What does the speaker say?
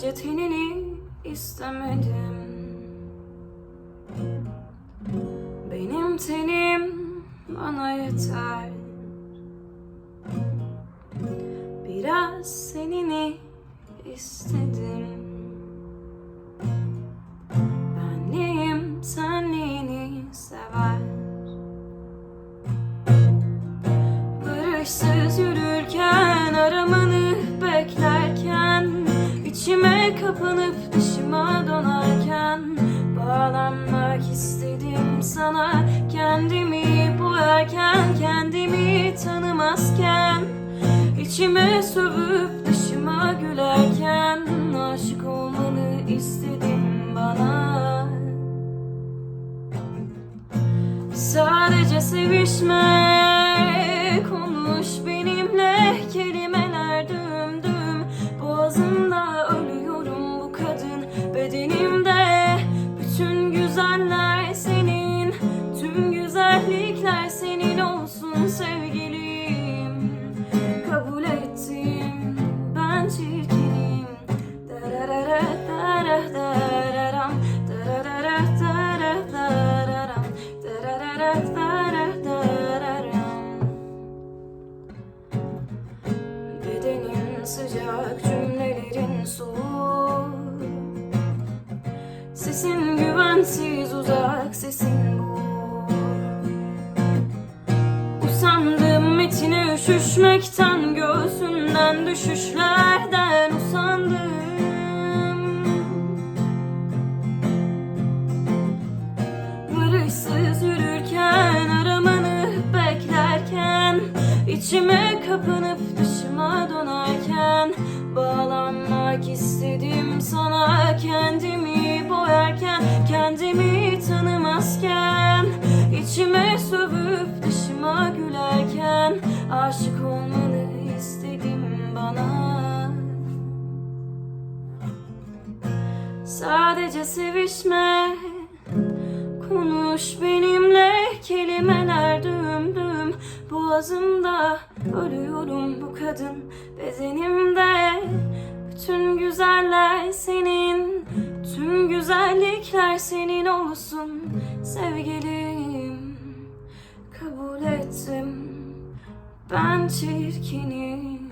Sadece tenini istemedim. Benim tenim bana yeter. Biraz senini istedim. Benliğim senliğini sever. Barışsız yürürken kapanıp dışıma donarken Bağlanmak istedim sana. Kendimi boyarken Kendimi tanımazken içime sövüp dışıma gülerken Aşık olmanı istedim bana. Sadece sevişme Konuş benimle Kelimeler düm düm Boğazımda sıcak cümlelerin soğuk Sesin güvensiz uzak sesin bu. Usandım metine üşüşmekten Göğsünden düşüşlerden usandım. Barışsız yürürken aramanı beklerken içime kapanıp dışıma donarken Bağlanmak istedim sana. Kendimi boyarken Kendimi tanımazken içime sövüp dışıma gülerken Aşık olmanı istedim bana. Sadece sevişme Konuş benimle Boğazımda ölüyorum bu kadın bedenimde. Bütün güzeller senin Tüm güzellikler senin olsun sevgilim. Kabul ettim ben çirkinim